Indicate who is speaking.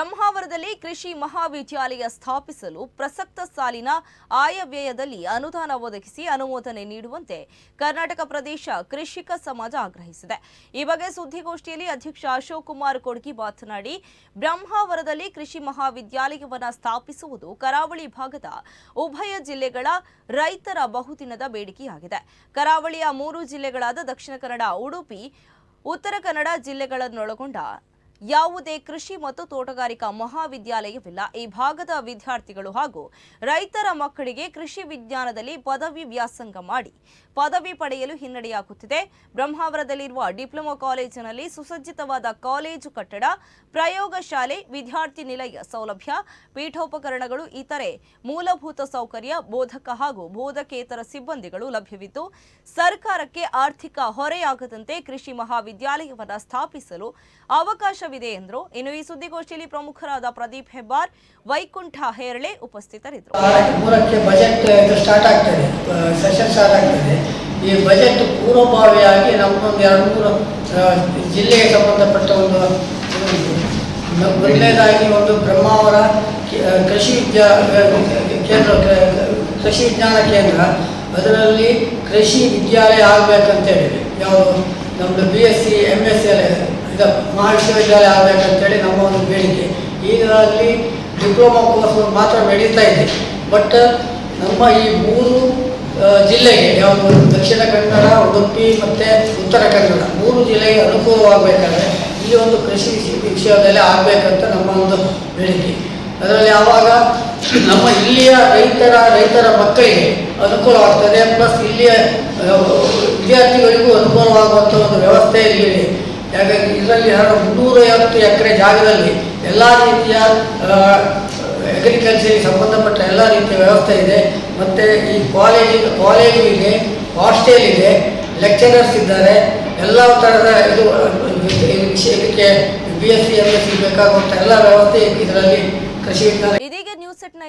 Speaker 1: ಬ್ರಹ್ಮಾವರದಲ್ಲಿ ಕೃಷಿ ಮಹಾವಿದ್ಯಾಲಯ ಸ್ಥಾಪಿಸಲು ಪ್ರಸಕ್ತ ಸಾಲಿನ ಆಯವ್ಯಯದಲ್ಲಿ ಅನುದಾನ ಒದಗಿಸಿ ಅನುಮೋದನೆ ನೀಡುವಂತೆ ಕರ್ನಾಟಕ ಪ್ರದೇಶ ಕೃಷಿಕ ಸಮಾಜ ಆಗ್ರಹಿಸಿದೆ. ಈ ಬಗ್ಗೆ ಸುದ್ದಿಗೋಷ್ಠಿಯಲ್ಲಿ ಅಧ್ಯಕ್ಷ ಅಶೋಕ್ ಕುಮಾರ್ ಕೊಡ್ಗಿ ಮಾತನಾಡಿ, ಬ್ರಹ್ಮಾವರದಲ್ಲಿ ಕೃಷಿ ಮಹಾವಿದ್ಯಾಲಯವನ್ನು ಸ್ಥಾಪಿಸುವುದು ಕರಾವಳಿ ಭಾಗದ ಉಭಯ ಜಿಲ್ಲೆಗಳ ರೈತರ ಬಹುದಿನದ ಬೇಡಿಕೆಯಾಗಿದೆ. ಕರಾವಳಿಯ ಮೂರು ಜಿಲ್ಲೆಗಳಾದ ದಕ್ಷಿಣ ಕನ್ನಡ, ಉಡುಪಿ, ಉತ್ತರ ಕನ್ನಡ ಜಿಲ್ಲೆಗಳನ್ನೊಳಗೊಂಡ ಯಾವುದೇ ಕೃಷಿ ಮತ್ತು ತೋಟಗಾರಿಕಾ ಮಹಾವಿದ್ಯಾಲಯವಿಲ್ಲ. ಈ ಭಾಗದ ವಿದ್ಯಾರ್ಥಿಗಳು ಹಾಗೂ ರೈತರ ಮಕ್ಕಳಿಗೆ ಕೃಷಿ ವಿಜ್ಞಾನದಲ್ಲಿ ಪದವಿ ವ್ಯಾಸಂಗ ಮಾಡಿ ಪದವಿ ಪಡೆಯಲು ಹಿನ್ನಡೆಯಾಗುತ್ತಿದೆ. ಬ್ರಹ್ಮಾವರದಲ್ಲಿರುವ ಡಿಪ್ಲೊಮಾ ಕಾಲೇಜಿನಲ್ಲಿ ಸುಸಜ್ಜಿತವಾದ ಕಾಲೇಜು ಕಟ್ಟಡ ಪ್ರಯೋಗಶಾಲೆ ವಿದ್ಯಾರ್ಥಿ ನಿಲಯ ಸೌಲಭ್ಯ, ಪೀಠೋಪಕರಣಗಳು, ಇತರೆ ಮೂಲಭೂತ ಸೌಕರ್ಯ, ಬೋಧಕ ಹಾಗೂ ಬೋಧಕೇತರ ಸಿಬ್ಬಂದಿಗಳು ಲಭ್ಯವಿದ್ದು, ಸರ್ಕಾರಕ್ಕೆ ಆರ್ಥಿಕ ಹೊರೆಯಾಗದಂತೆ ಕೃಷಿ ಮಹಾವಿದ್ಯಾಲಯವನ್ನು ಸ್ಥಾಪಿಸಲು ಅವಕಾಶವಿದೆ ಎಂದರು. ಇನ್ನು ಈ ಸುದ್ದಿಗೋಷ್ಠಿಯಲ್ಲಿ ಪ್ರಮುಖರಾದ ಪ್ರದೀಪ್ ಹೆಬ್ಬಾರ್, ವೈಕುಂಠ ಹೇರಳೆ ಉಪಸ್ಥಿತರಿದ್ದರು.
Speaker 2: ಮೂರಕ್ಕೆ ಬಜೆಟ್ ಸ್ಟಾರ್ಟ್ ಆಗ್ತದೆ. ಸೆಷನ್ ಸ್ಟಾರ್ಟ್ ಆಗ್ತದೆ. ಈ ಬಜೆಟ್ ಪೂರ್ವಭಾವಿಯಾಗಿ ನಮ್ಮೊಂದು ಎರಡು ಮೂರು ಜಿಲ್ಲೆಗೆ ಸಂಬಂಧಪಟ್ಟ ಒಂದು ಒಳ್ಳೆಯದಾಗಿ ಒಂದು ಬ್ರಹ್ಮಾವರ ಕೃಷಿ ವಿದ್ಯಾ ಕೇಂದ್ರ ಕೃಷಿ ವಿಜ್ಞಾನ ಕೇಂದ್ರ. ಅದರಲ್ಲಿ ಕೃಷಿ ವಿದ್ಯಾಲಯ ಆಗಬೇಕಂತೇಳಿ ಯಾವುದು? ನಮ್ಮದು B S C M S ಇದು ಮಹಾವಿಶ್ವವಿದ್ಯಾಲಯ ಆಗಬೇಕಂತೇಳಿ ನಮ್ಮ ಒಂದು ಬೇಡಿಕೆ. ಅಲ್ಲಿ ಡಿಪ್ಲೊಮಾ ಕೋರ್ಸ್ ಮಾತ್ರ ನಡೀತಾ ಇದೆ. ಬಟ್ ನಮ್ಮ ಈ ಮೂರು ಜಿಲ್ಲೆಗೆ ಯಾವುದು ದಕ್ಷಿಣ ಕನ್ನಡ, ಉಡುಪಿ ಮತ್ತು ಉತ್ತರ ಕನ್ನಡ ಮೂರು ಜಿಲ್ಲೆಗೆ ಅನುಕೂಲವಾಗಬೇಕಾದ್ರೆ ಇಲ್ಲಿ ಒಂದು ಕೃಷಿ ವಿಷಯದಲ್ಲೇ ಆಗಬೇಕಂತ ನಮ್ಮ ಒಂದು ಬೇಡಿಕೆ. ಅದರಲ್ಲಿ ಆವಾಗ ನಮ್ಮ ಇಲ್ಲಿಯ ರೈತರ ರೈತರ ಮಕ್ಕಳಿಗೆ ಅನುಕೂಲವಾಗ್ತದೆ ಪ್ಲಸ್ ಇಲ್ಲಿಯ ವಿದ್ಯಾರ್ಥಿಗಳಿಗೂ ಅನುಕೂಲವಾಗುವಂಥ ಒಂದು ವ್ಯವಸ್ಥೆ ಇಲ್ಲಿ ಇದೆ ಇದರಲ್ಲಿ ಇದರಲ್ಲಿ ಮುನ್ನೂರ ಐವತ್ತು ಎಕರೆ ಜಾಗದಲ್ಲಿ ಎಲ್ಲ ರೀತಿಯ ಅಗ್ರಿಕಲ್ಚರ್ಗೆ ಸಂಬಂಧಪಟ್ಟ ಎಲ್ಲ ರೀತಿಯ ವ್ಯವಸ್ಥೆ ಇದೆ. ಮತ್ತು ಈ ಕಾಲೇಜಿನ ಕಾಲೇಜು ಇದೆ ಹಾಸ್ಟೆಲ್ ಇದೆ ಲೆಕ್ಚರರ್ಸ್ ಇದ್ದಾರೆ. ಎಲ್ಲ ಥರದ ಇದು ವಿಷಯಕ್ಕೆ B S C M S C ಬೇಕಾಗುವಂಥ ಎಲ್ಲ ವ್ಯವಸ್ಥೆ ಇದರಲ್ಲಿ ಕೃಷಿ ವಿಜ್ಞಾನ